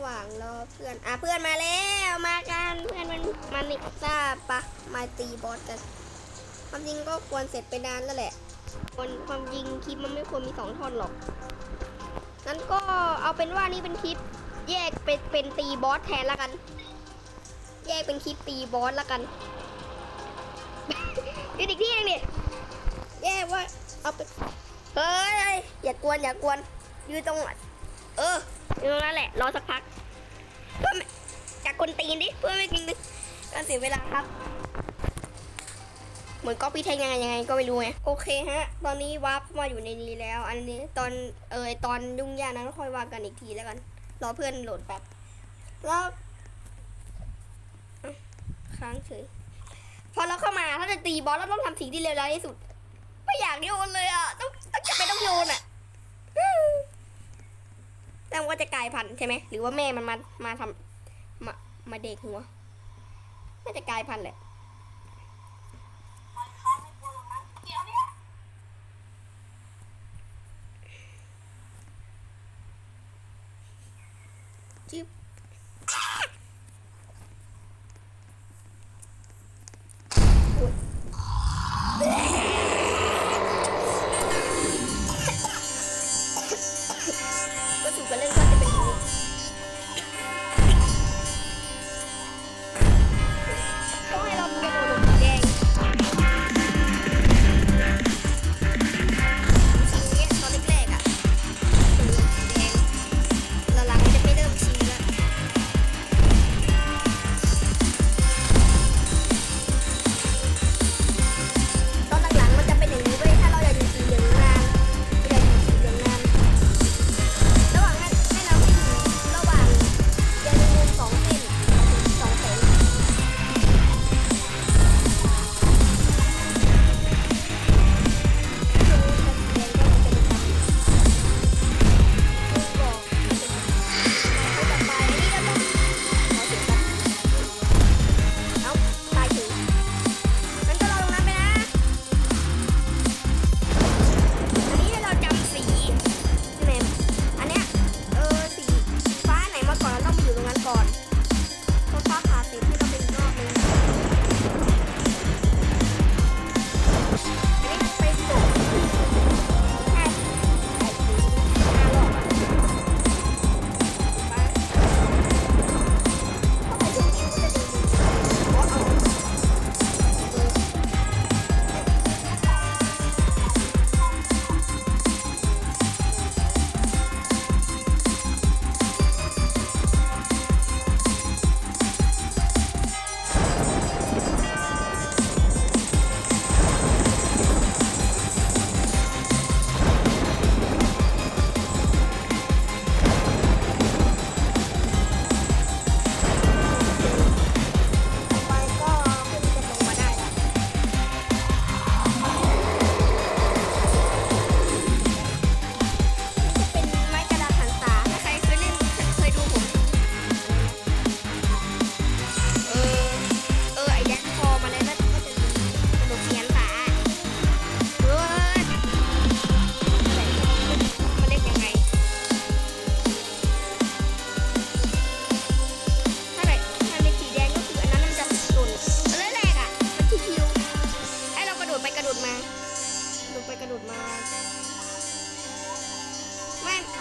หว่างรอเพื่อน อะเพื่อนมาแล้วมากันเพื่อนมันมันนิกซ่าปะมาตีบอสกันความจริงก็ควรเสร็จไปนานแล้วแหละคนความจริงคลิปมันไม่ควรมีสองท่อนหรอกงั้นก็เอาเป็นว่านี่เป็นคลิป แยกเป็นเป็นตีบอสแทนละกัน แยกเป็นคลิปตีบอสละกันนี่อีกที่นึงดิแยกว่าเอาไปเฮ้ยอย่ากวนอย่ากวนยืนตรงเออ อยู่ตรงนั้นแหละ รอสักพัก เพื่อจากคนตีนดิ เพื่อไม่กินการเสียเวลาครับ เหมือนก็พี่เทงยังไงยังไงก็ไม่รู้ไง โอเคฮะ ตอนนี้วาร์ปมาอยู่ในนี้แล้ว อันนี้ตอนเออตอนยุ่งยากนั้นค่อยว่ากันอีกทีแล้วกัน รอเพื่อนโหลดแป๊บ แล้วค้างเฉยพอเราเข้ามาถ้าจะตีบอสเราต้องทำสิ่งที่เลวร้ายที่สุด ไม่อยากโยนเลยอะ ต้องต้องจะไปต้องโยนอะ แล้วมันก็จะกลายพันธุ์ใช่ไหมหรือว่าแม่มันมามาทำมามาเด็กหัวน่าจะกลายพันธุ์แหละจิ๊บ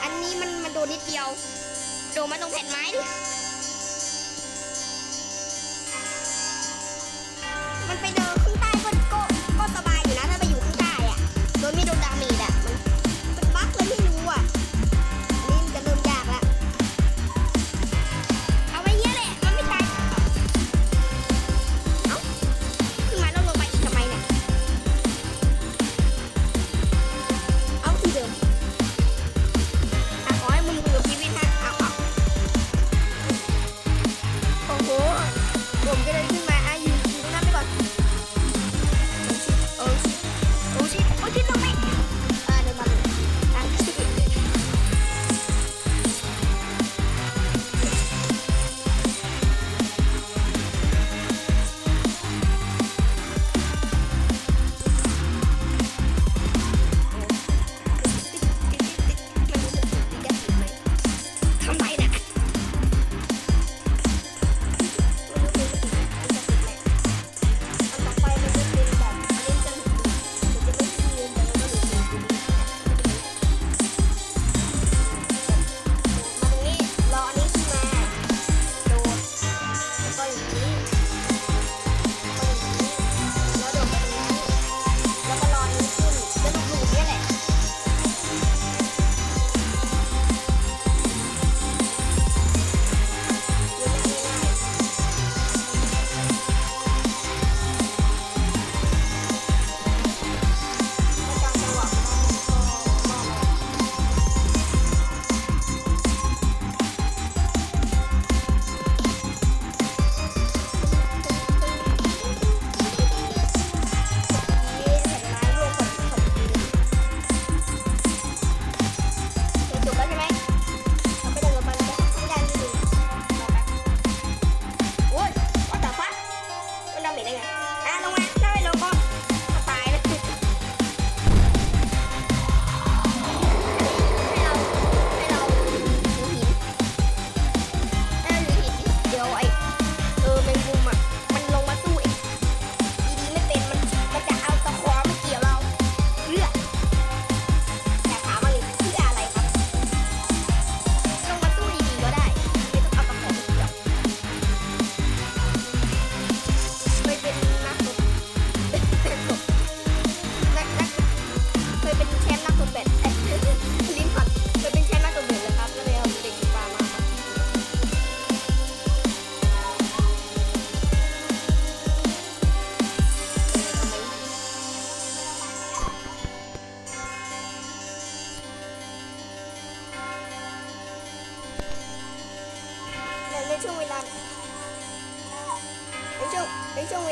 อันนี้มันมันโดนนิดเดียว โดนมาตรงแผ่นไม้ดิ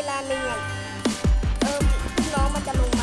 ในช่วงเหนึ่อะเออพี่น้องมันจะลง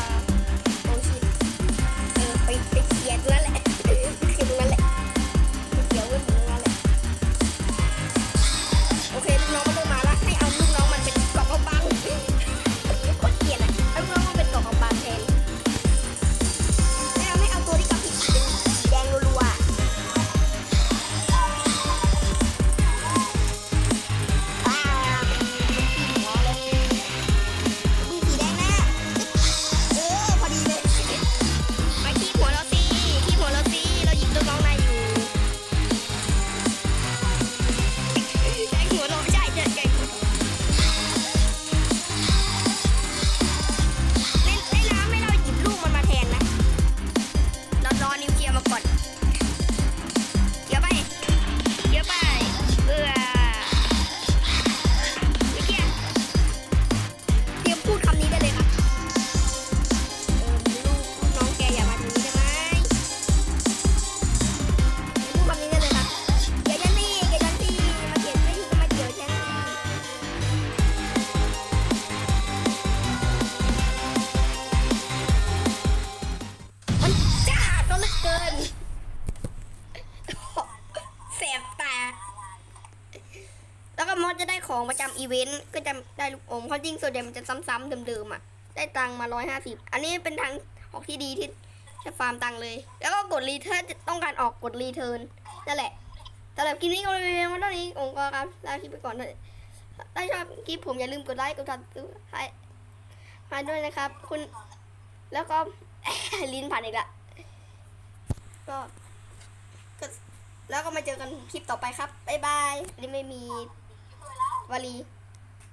แล้วก็มอสจะได้ของประจำอีเวนต์ก็จะได้ลูกอมเพราจริงส่วนใหญ่มันจะซ้ำๆเดิมๆอะ ได้ตังค์มาร้อยห้าสิบอันนี้เป็นทางออกที่ดีที่จะฟาร์มตังค์เลย แล้วก็กดรีเทิร์นต้องการออกกดรีเทิร์นนั่นแหละสำหรับคลิปนี้ก็เป็นเพียงเท่านี้องค์กรครับลาคลิปไปก่อนเลยถ้าชอบคลิปผมอย่าลืมกดไลค์กดติดตามให้มาด้วยนะครับ คุณ แล้วก็ลิ้นผ่านอีกละก็ แล้วก็มาเจอกันคลิปต่อไปครับ บ๊ายบายอันนี้ไม่มีวลี